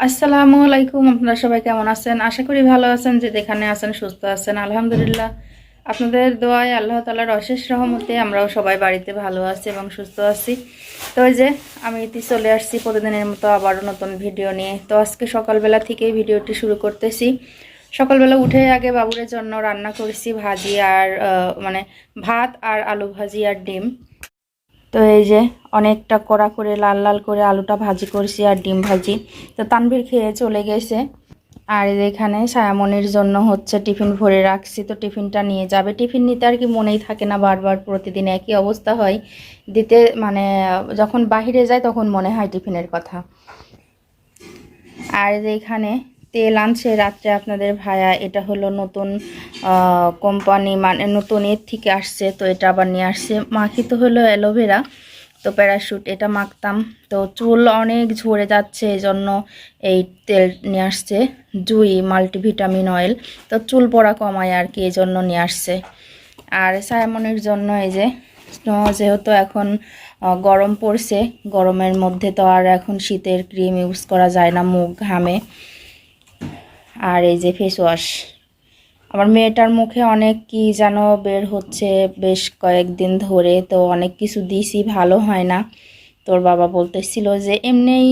আসসালামু আলাইকুম, আপনারা সবাই কেমন আছেন? আশা করি ভালো আছেন, যে যেখানে আছেন সুস্থ আছেন, আলহামদুলিল্লাহ। আপনাদের দোয়ায় আল্লাহ তালার অশেষ রহমতে আমরাও সবাই বাড়িতে ভালো আছি এবং সুস্থ আছি। তো ওই যে, আমি ইতি চলে আসছি প্রতিদিনের মতো আবারও নতুন ভিডিও নিয়ে। তো আজকে সকালবেলা থেকেই ভিডিওটি শুরু করতেছি। সকালবেলা উঠে আগে বাবুরের জন্য রান্না করেছি ভাজি আর মানে ভাত আর আলু ভাজি আর ডিম। তো এই যে অনেকটা কড়া করে লাল লাল করে আলুটা ভাজি করছি আর ডিম ভাজি। তো তানভীর খেয়ে চলে গেছে। আর এখানে সায়ামনির জন্য হচ্ছে টিফিন ভরে রাখছি। তো টিফিনটা নিয়ে যাবে। টিফিন নিতে আর কি মনেই থাকে না বারবার, প্রতিদিন একই অবস্থা হয়। দিতে মানে যখন বাহিরে যায় তখন মনে হয় টিফিনের কথা। আর এখানে তেল আনছে রাত্রে আপনাদের ভাইয়া, এটা হলো নতুন কোম্পানি মানে নতুন এর থেকে আসছে, তো এটা আবার নিয়ে আসছে। মাখিত হলো অ্যালোভেরা, তো প্যারাশুট, এটা মাখতাম। তো চুল অনেক ঝরে যাচ্ছে এই জন্য এই তেল নিয়ে আসছে। জুই মাল্টিভিটামিন অয়েল তো চুল পড়া কমায় আর কি এই জন্য নিয়ে আসছে। আর সায়ামনির জন্য এই যে যেহেতু এখন গরম পড়ছে, গরমের মধ্যে তো আর এখন শীতের ক্রিম ইউজ করা যায় না মুখ ঘামে আর এই যে ফেস ওয়াশ আমার মেয়েটার মুখে অনেক কি যেন বের হচ্ছে বেশ কয়েকদিন ধরে, তো অনেক কিছু দিছি, ভালো হয় না। তোর বাবা বলতেছিল যে এমনিই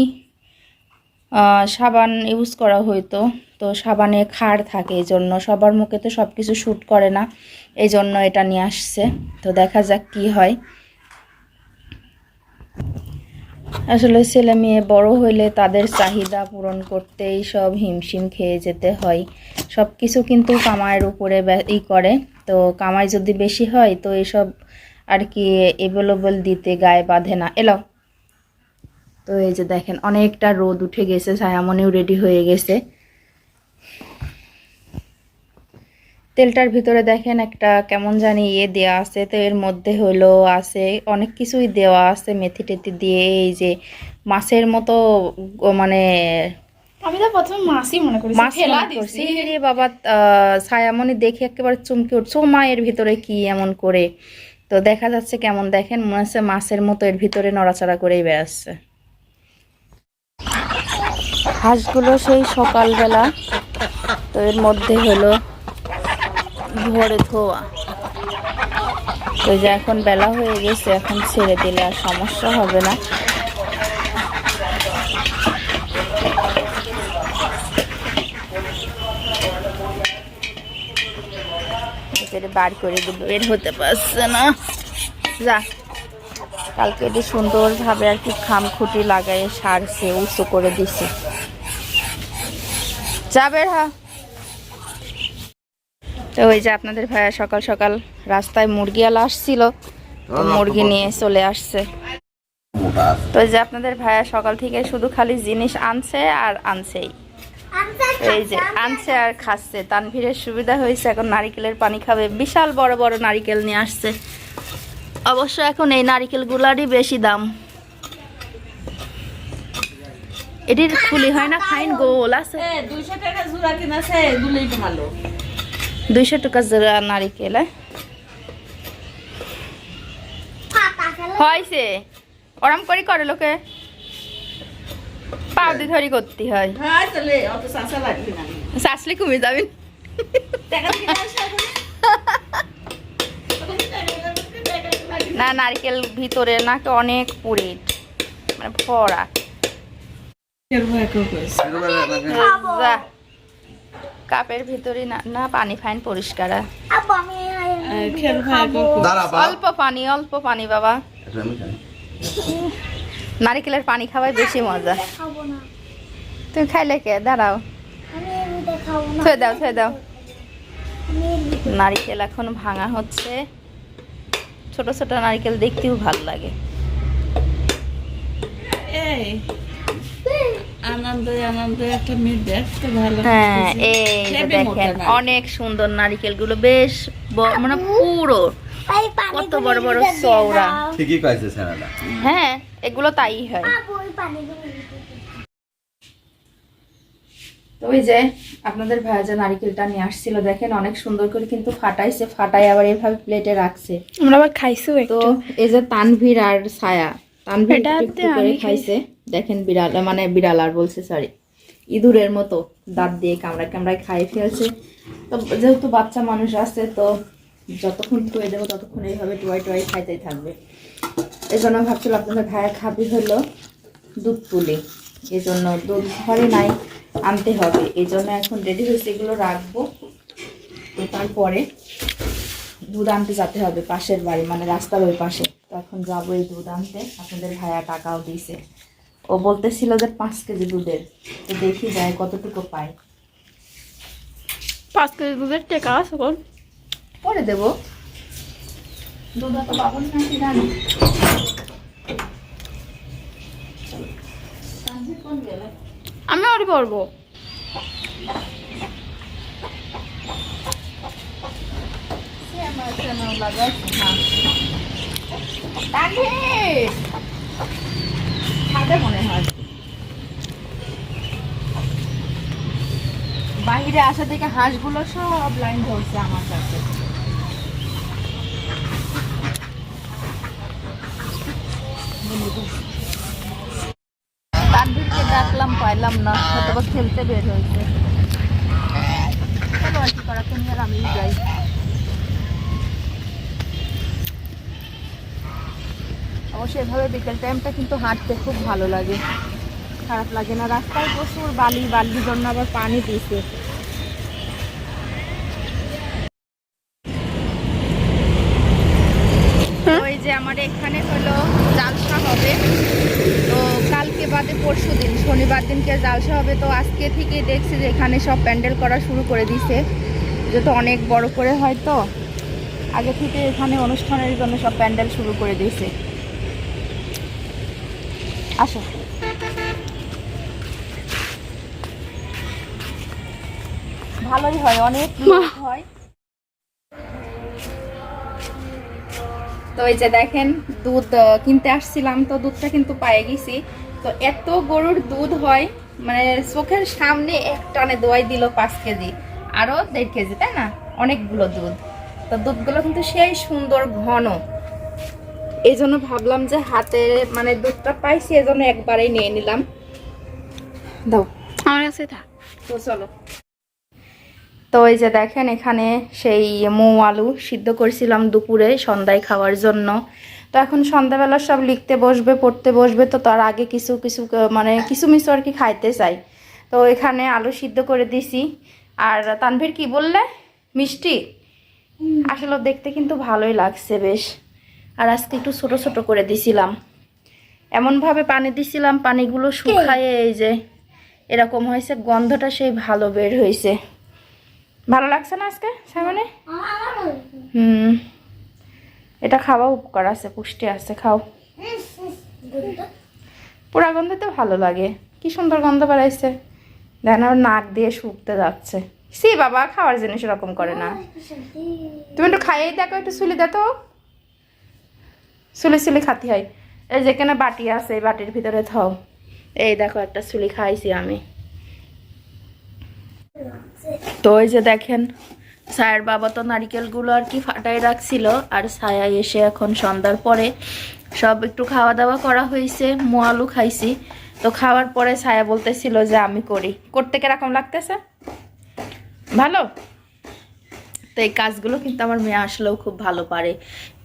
সাবান ইউজ করা হইতো। তো সাবানে খার থাকে, এই জন্য সবার মুখে তো সব কিছু শ্যুট করে না। এই জন্য এটা নিয়ে আসছে। তো দেখা যাক কি হয়। আসলে ছেলে মেয়ে বড় হইলে তাদের চাহিদা পূরণ করতেই সব হিমশিম খেয়ে যেতে হয়। সব কিছু কিন্তু কামাইয়ের উপরে ই করে। তো কামাই যদি বেশি হয়, তো এসব আর কি অ্যাভেলেবল দিতে গায়ে বাঁধে না। এলো। তো এই যে দেখেন, অনেকটা রোদ উঠে গেছে ছায়ামনিও রেডি হয়ে গেছে। তেলটার ভিতরে দেখেন একটা কেমন জানি ইয়ে দেওয়া আছে তো এর মধ্যে হলো আছে অনেক কিছুই দেওয়া আছে মেথি টেথি দিয়ে এই যে মাছের মতো মানে আমি তো প্রথমে মাছই মনে করি মাছ করছি। রে বাবা আহ, ছায়ামণি দেখে একেবারে চমকে উঠছে ও মা এর ভিতরে কি এমন করে? তো দেখা যাচ্ছে কেমন দেখেন মনে হচ্ছে মাছের মতো এর ভিতরে নড়াচড়া করেই বেড়াচ্ছে। হাঁসগুলো সেই সকালবেলা তো এর মধ্যে হলো ভরে ধোয়া। তো যে এখন বেলা হয়ে গেছে, এখন ছেড়ে দিলে আর সমস্যা হবে না। বার করে বের হতে পারছে না। যা, কালকে এটি সুন্দরভাবে আর কি খাম খুঁটি লাগাই সারছে, উঁচু করে দিছে। যা বের হ। তো ওই যে আপনাদের ভাইয়া সকাল সকাল রাস্তায় মুরগিওয়ালা আসছিল তো মুরগি নিয়ে চলে আসছে। তো ওই যে আপনাদের ভাইয়া সকাল থেকে শুধু খালি জিনিস আনছে আর আনছেই। এই যে আনছে আর খাচ্ছে। তানভীরের সুবিধা হয়েছে এখন নারিকেলের পানি খাবে। বিশাল বড় বড় নারিকেল নিয়ে আসছে। অবশ্য এখন এই নারিকেলগুলারই বেশি দাম। এটির খুলি হয় না? খাইন গোল আছে। দুইশো টাকা জোড়া কিনেছে দুলেই ভালো। দুইশো টাকা জোড়া নারিকেল হ্যাঁ? হয়েছে। ওরম করি করে লোকে। পাউদি ধরি করতে হয়। হ্যাঁ চলে অত না। শাসলি কমে যাবেন দিয়ে। না নারকেল ভিতরে নাকি অনেক পুরিট মানে ফড়া যা। কাপের ভিতরে না না পানি ফাইন পরিষ্কার অল্প পানি অল্প পানি বাবা। নারিকেলের পানি খাওয়াই বেশি মজা। তুমি খাইলে কে? দাঁড়াও। থয়ে দাও থয়ে দাও। নারিকেল এখন ভাঙা হচ্ছে। ছোট ছোট নারিকেল দেখতেও ভালো লাগে। এই। হ্যাঁ এই দেখেন অনেক সুন্দর নারিকেলগুলো বেশ মানে পুরো। কত বড় বড় চওড়া। ঠিকই হ্যাঁ এগুলো তাই হয়। তো ওই যে আপনাদের ভাইয়া যে নারিকেলটা নিয়ে আসছিল দেখেন অনেক সুন্দর করে কিন্তু ফাটাইছে ফাটাই আবার এভাবে প্লেটে রাখছে। আমরা আবার খাইছো তো এই যে তানভীর আর ছায়া তানভীর খাইছে। দেখেন বিড়াল মানে বিড়াল আর বলছে সরি ইঁদুরের মতো দাঁত দিয়ে কামড়ায় কামড়ায় খাই ফেলছে। তো যেহেতু বাচ্চা মানুষ আছে, তো যতক্ষণ থুয়ে দেবো ততক্ষণ এইভাবে টুয়াই টুয়াই খাইতেই থাকবে। এই জন্য ভাবছিলাম আপনাদের ভাইয়া খাবি হলো দুধ তুলে এই জন্য দুধ ঘরে নাই, আনতে হবে। এই জন্য এখন রেডি হয়েছে, এগুলো রাখব। তো তারপরে দুধ আনতে যেতে হবে পাশের বাড়ি মানে রাস্তার ওই পাশে। তো এখন যাব এই দুধ আনতে। আপনাদের ভাইয়া টাকাও দিয়েছে। ও বলতেছিল যে পাঁচ কেজি দুধের। তো দেখি যায় কতটুকু পায়। পাঁচ কেজি দুধের টেকা আছে কোন পরে দেবো। দুধ তো পাবন নাকি জানি। আমি ওটি পড়ব খাবে মনে হয়। বাহিরে আসা থেকে হাঁসগুলো সব লাইন ধরছে আমার কাছে। পাইলাম না হয়তো খেলতে বের হয়েছে। চলো আর আমি যাই। এভাবে বিকেল টাইমটা কিন্তু হাঁটতে খুব ভালো লাগে। খারাপ লাগে না। রাস্তায় প্রচুর বালি বালির জন্য আবার পানি দিয়েছে। ওই যে আমার এখানে হলো জালসা হবে। তো কালকে বাদে পরশু দিন শনিবার দিনকে জালসা হবে। তো আজকে থেকে দেখছি যে এখানে সব প্যান্ডেল করা শুরু করে দিছে যেহেতু অনেক বড় করে হয় তো আগে থেকে এখানে অনুষ্ঠানের জন্য সব প্যান্ডেল শুরু করে দিয়েছে। আসো। ভালোই হয় অনেক হয়। তো এই যে দেখেন দুধ কিনতে আসছিলাম তো দুধটা কিন্তু পায়ে গেছি। তো এত গরুর দুধ হয় মানে চোখের সামনে এক টানে দোয়াই দিল পাঁচ কেজি। আরও দেড় কেজি তাই না? অনেকগুলো দুধ। তো দুধগুলো কিন্তু সেই সুন্দর ঘন। এই জন্য ভাবলাম যে হাতে মানে দুধটা পাইছি এই জন্য একবারেই নিয়ে নিলাম। দাও। আমার কাছে থাক। তো চলো। তো এই যে দেখেন এখানে সেই মৌ আলু সিদ্ধ করেছিলাম দুপুরে সন্ধ্যায় খাওয়ার জন্য। তো এখন সন্ধ্যাবেলা সব লিখতে বসবে পড়তে বসবে তো তার আগে কিছু কিছু মানে কিছু মিছু আর কি খাইতে চাই। তো এখানে আলু সিদ্ধ করে দিছি। আর তানভীর কি বললে? মিষ্টি? আসলে দেখতে কিন্তু ভালোই লাগছে বেশ। আর আজকে একটু ছোট ছোট করে দিছিলাম। এমনভাবে পানি দিছিলাম পানিগুলো শুকায়ে এই যে এরকম হয়েছে গন্ধটা সেই ভালো বের হয়েছে। ভালো লাগছে না আজকে সামনে হুম। এটা খাওয়া উপকার আছে পুষ্টি আছে খাও। পোড়া গন্ধ তো ভালো লাগে। কি সুন্দর গন্ধ বেড়াইছে। দেখেন আর নাক দিয়ে শুকতে যাচ্ছে। সে বাবা খাওয়ার জিনিস এরকম করে না। তুমি একটু খাইয়েই দেখো একটু চুলি দে তো সুলি সুলি খাতি হয়। এই যেখানে বাটি আছে, এই বাটির ভিতরে থাও। এই দেখো, একটা সুলি খাইছি আমি। তো ওই যে দেখেন সায়ের বাবা তো নারিকেলগুলো আর কি ফাটাই রাখছিল, আর ছায়া এসে এখন সন্ধ্যার পরে সব একটু খাওয়া দাওয়া করা হয়েছে মোয়ালু খাইছি। তো খাওয়ার পরে ছায়া বলতেছিল যে আমি করি। করতে কীরকম লাগতেছে? ভালো? তো এই কাজগুলো কিন্তু আমার মেয়ে আসলেও খুব ভালো পারে।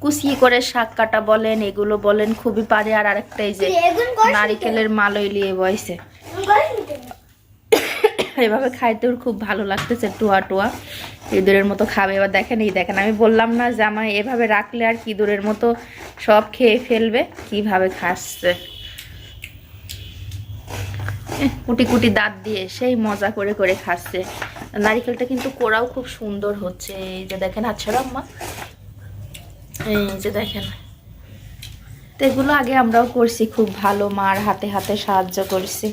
কুচি করে শাক কাটা বলেন এগুলো বলেন খুবই পারে। আর আরেকটা এই যে নারিকেলের মালই লিয়ে বয়সে এভাবে খাইতে ওর খুব ভালো লাগতেছে টুয়া টুয়া। ইঁদুরের মতো খাবে। এবার দেখেন এই দেখেন আমি বললাম না যে আমার এভাবে রাখলে আর কি ইঁদুরের মতো সব খেয়ে ফেলবে কীভাবে খাচ্ছে। কুটি কুটি দাঁত দিয়ে সেই মজা করে করে খাচ্ছে। নারিকেলটা কিন্তু কোড়াও খুব সুন্দর হচ্ছে। এই যে দেখেন আচ্ছা আম্মা এই যে দেখেন। তো এগুলো আগে আমরাও করছি খুব ভালো মার হাতে হাতে সাহায্য করছি।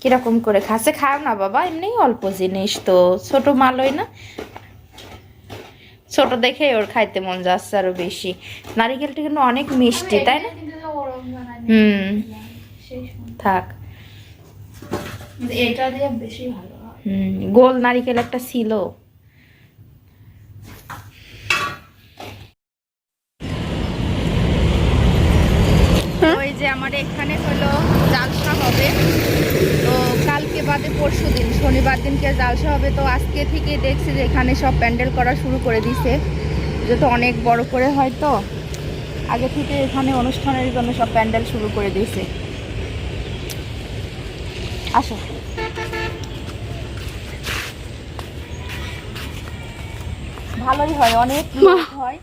কীরকম করে খাচ্ছে? খাও না বাবা এমনি অল্প জিনিস তো ছোট মালই না। ছোট দেখে ওর খাইতে মন যাচ্ছে আরও বেশি। নারিকেলটা কিন্তু অনেক মিষ্টি তাই না? হুম। থাক। এটা দিয়ে বেশি ভালো হুম গোল নারিকেল একটা ছিল ওই যে আমার এখানে হলো জালসা হবে। তো কালকে বাদে পরশু দিন শনিবার দিনকে জালসা হবে। তো আজকে থেকে দেখছি যে এখানে সব প্যান্ডেল করা শুরু করে দিছে। যেহেতু অনেক বড় করে হয় তো আগে থেকে এখানে অনুষ্ঠানের জন্য সব প্যান্ডেল শুরু করে দিয়েছে আসো। ভালোই হয় অনেক হয়।